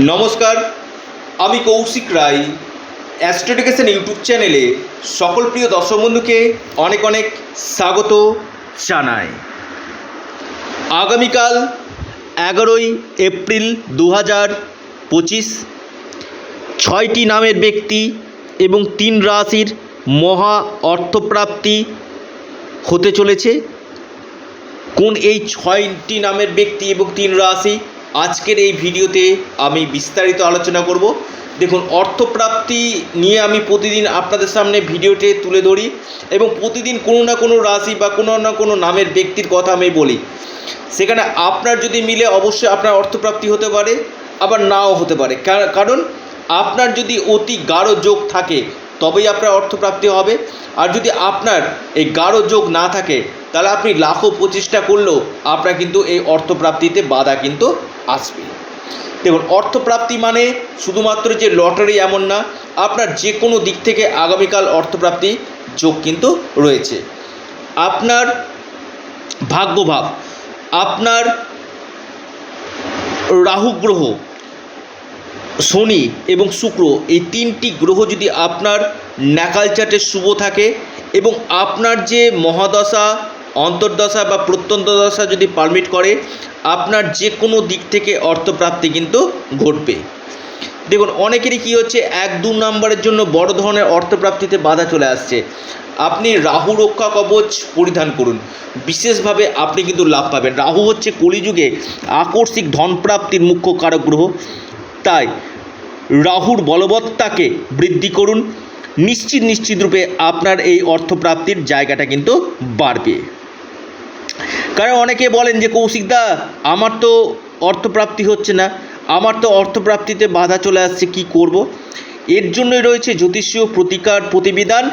নমস্কার, আমি কৌশিক রায় অ্যাস্ট্রোডিকেশন ইউটিউব চ্যানেলে সকল প্রিয় দর্শক বন্ধুকে অনেক অনেক স্বাগত জানাই। আগামীকাল এগারোই এপ্রিল দু হাজার পঁচিশ, ছয়টি নামের ব্যক্তি এবং তিন রাশির মহা অর্থপ্রাপ্তি হতে চলেছে। কোন এই ছয়টি নামের ব্যক্তি এবং তিন রাশি আজকের এই ভিডিওতে আমি বিস্তারিত আলোচনা করব। দেখুন, অর্থপ্রাপ্তি নিয়ে আমি প্রতিদিন আপনাদের সামনে ভিডিওতে তুলে ধরি এবং প্রতিদিন কোনো না কোনো রাশি বা কোনো না কোনো নামের ব্যক্তির কথা আমি বলি। সেখানে আপনার যদি মিলে অবশ্যই আপনার অর্থপ্রাপ্তি হতে পারে, আবার নাও হতে পারে। কারণ আপনার যদি অতি গাঢ় যোগ থাকে, তবেই আপনার অর্থপ্রাপ্তি হবে। আর যদি আপনার এই গাঢ় যোগ না থাকে তাহলে আপনি লাখো প্রচেষ্টা করলেও আপনার কিন্তু এই অর্থপ্রাপ্তিতে বাধা কিন্তু আসবে। দেখুন, অর্থপ্রাপ্তি মানে শুধুমাত্র যে লটারি এমন না, আপনার যে কোনো দিক থেকে আগামীকাল অর্থপ্রাপ্তি যোগ কিন্তু রয়েছে। আপনার ভাগ্যভাব, আপনার রাহু গ্রহ, শনি এবং শুক্র, এই তিনটি গ্রহ যদি আপনার ন্যাকাল চাটে শুভ থাকে এবং আপনার যে মহাদশা অন্তর্দশা বা প্রত্যন্ত দশা যদি পারমিট করে, আপনার যে কোনো দিক থেকে অর্থপ্রাপ্তি কিন্তু ঘটবে। দেখুন, অনেকেরই কী হচ্ছে, এক দু নম্বরের জন্য বড় ধরনের অর্থপ্রাপ্তিতে বাধা চলে আসছে। আপনি রাহু রক্ষা কবচ পরিধান করুন। বিশেষভাবে আপনি কিন্তু লাভ পাবেন। রাহু হচ্ছে কলিযুগে আকস্মিক ধনপ্রাপ্তির মুখ্য কারক গ্রহ। তাই রাহুর বলবত্তাকে বৃদ্ধি করুন। নিশ্চিত নিশ্চিত রূপে আপনার এই অর্থপ্রাপ্তির জায়গাটা কিন্তু বাড়বে। কারণ অনেকে বলেন যে কৌশিকদা আমার তো অর্থপ্রাপ্তি হচ্ছে না। আমার তো অর্থপ্রাপ্তিতে বাধা চলে আসছে, কি করব। এর জন্যই রয়েছে জ্যোতিষীয় প্রতিকার প্রতিবিধান।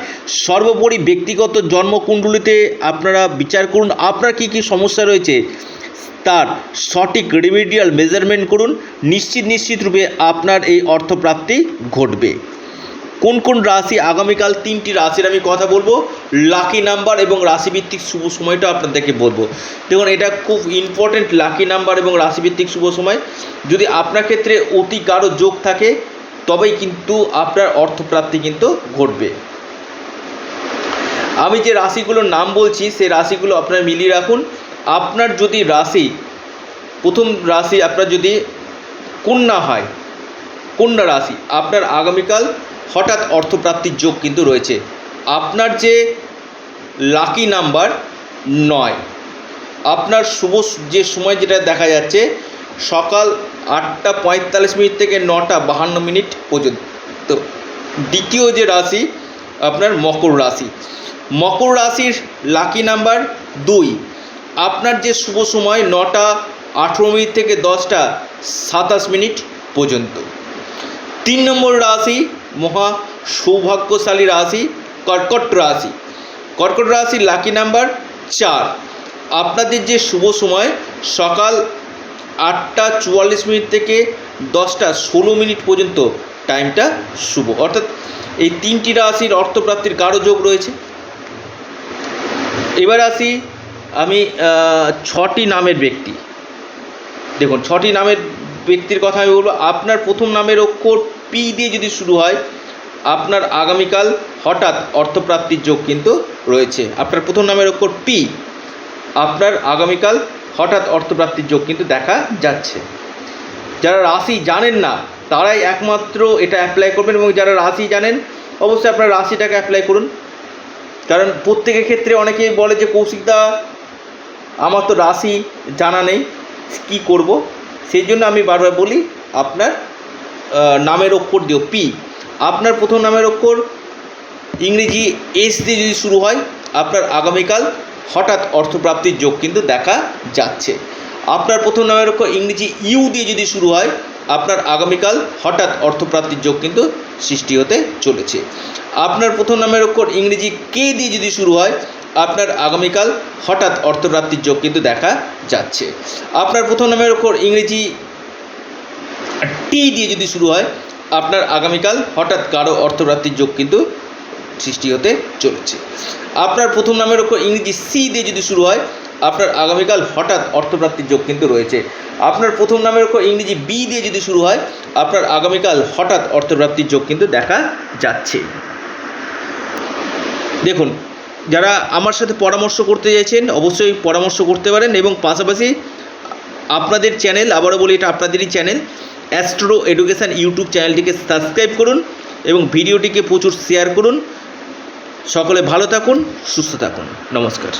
সর্বোপরি ব্যক্তিগত জন্মকুণ্ডলিতে আপনারা বিচার করুন। আপনার কি কি সমস্যা রয়েছে? তার সঠিক রেমিডিয়াল মেজারমেন্ট করুন। নিশ্চিত নিশ্চিত রূপে আপনার এই অর্থপ্রাপ্তি ঘটবে। কোন কোন রাশি আগামীকাল তিনটি রাশির আমি কথা বলব? লাকি নাম্বার এবং রাশিভিত্তিক শুভ সময়টা আপনাদেরকে বলব। দেখুন, এটা খুব ইম্পর্ট্যান্ট লাকি নাম্বার এবং রাশিভিত্তিক শুভ সময়। যদি আপনার ক্ষেত্রে অতি গাঢ় যোগ থাকে, তবেই কিন্তু আপনার অর্থপ্রাপ্তি কিন্তু ঘটবে। আমি যে রাশিগুলোর নাম বলছি, সেই রাশিগুলো আপনারা মিলিয়ে রাখুন। আপনার যদি রাশি, প্রথম রাশি আপনার যদি কন্যা হয়, কন্যা রাশি, আপনার আগামীকাল হঠাৎ অর্থপ্রাপ্তির যোগ কিন্তু রয়েছে। আপনার যে লাকি নাম্বার নয়, আপনার শুভ যে সময় যেটা দেখা যাচ্ছে, সকাল আটটা পঁয়তাল্লিশ মিনিট থেকে নটা বাহান্ন মিনিট পর্যন্ত। দ্বিতীয় যে রাশি, আপনার মকর রাশি। মকর রাশির লাকি নাম্বার দুই, আপনার যে শুভ সময় নটা আঠেরো মিনিট থেকে দশটা সাতাশ মিনিট পর্যন্ত। তিন নম্বর রাশি মহা সৌভাগ্যশালী রাশি, কর্কট রাশি। কর্কট রাশির লাকি নাম্বার চার। আপনাদের যে শুভ সময়, সকাল আটটা চুয়াল্লিশ মিনিট থেকে দশটা ষোলো মিনিট পর্যন্ত টাইমটা শুভ। অর্থাৎ এই তিনটি রাশির অর্থপ্রাপ্তির গাঢ় যোগ রয়েছে। এবার আসি আমি ছটি নামের ব্যক্তি। দেখুন, ছটি নামের ব্যক্তির কথা আমি বলব। আপনার প্রথম নামের অক্ষর পি দিয়ে যদি শুরু হয়, আপনার আগামীকাল হঠাৎ অর্থপ্রাপ্তির যোগ কিন্তু রয়েছে। আপনার প্রথম নামের ওপর পি আপনার আগামীকাল হঠাৎ অর্থপ্রাপ্তির যোগ কিন্তু দেখা যাচ্ছে। যারা রাশি জানেন না, তারাই একমাত্র এটা অ্যাপ্লাই করবেন এবং যারা রাশি জানেন, অবশ্যই আপনার রাশিটাকে অ্যাপ্লাই করুন। কারণ প্রত্যেকের ক্ষেত্রে অনেকেই বলে যে কৌশিকদা আমার তো রাশি জানা নেই, কি করব? সেই জন্য আমি বারবার বলি, আপনার নামের অক্ষর দিও, পি। আপনার প্রথম নামের অক্ষর ইংরেজি এস দিয়ে যদি শুরু হয়, আপনার আগামীকাল হঠাৎ অর্থপ্রাপ্তির যোগ কিন্তু দেখা যাচ্ছে। আপনার প্রথম নামের অক্ষর ইংরেজি ইউ দিয়ে যদি শুরু হয়, আপনার আগামীকাল হঠাৎ অর্থপ্রাপ্তির যোগ কিন্তু সৃষ্টি হতে চলেছে। আপনার প্রথম নামের অক্ষর ইংরেজি কে দিয়ে যদি শুরু হয়, আপনার আগামীকাল হঠাৎ অর্থপ্রাপ্তির যোগ কিন্তু দেখা যাচ্ছে। আপনার প্রথম নামের অক্ষর ইংরেজি টি দিয়ে যদি শুরু হয়, আপনার আগামীকাল হঠাৎ গাঢ় অর্থপ্রাপ্তির যোগ কিন্তু সৃষ্টি হতে চলেছে। আপনার প্রথম নামের ওপর ইংরেজি সি দিয়ে যদি শুরু হয়, আপনার আগামীকাল হঠাৎ অর্থপ্রাপ্তির যোগ কিন্তু রয়েছে। আপনার প্রথম নামের অক্ষর ইংরেজি বি দিয়ে যদি শুরু হয়, আপনার আগামীকাল হঠাৎ অর্থপ্রাপ্তির যোগ কিন্তু দেখা যাচ্ছে। দেখুন, যারা আমার সাথে পরামর্শ করতে চাইছেন, অবশ্যই পরামর্শ করতে পারেন এবং পাশাপাশি আপনাদের চ্যানেল, আবারও বলি এটা আপনাদেরই চ্যানেল অ্যাস্ট্রো এডুকেশান ইউটিউব চ্যানেলটিকে সাবস্ক্রাইব করুন এবং ভিডিওটিকে প্রচুর শেয়ার করুন। সকলে ভালো থাকুন, সুস্থ থাকুন। নমস্কার।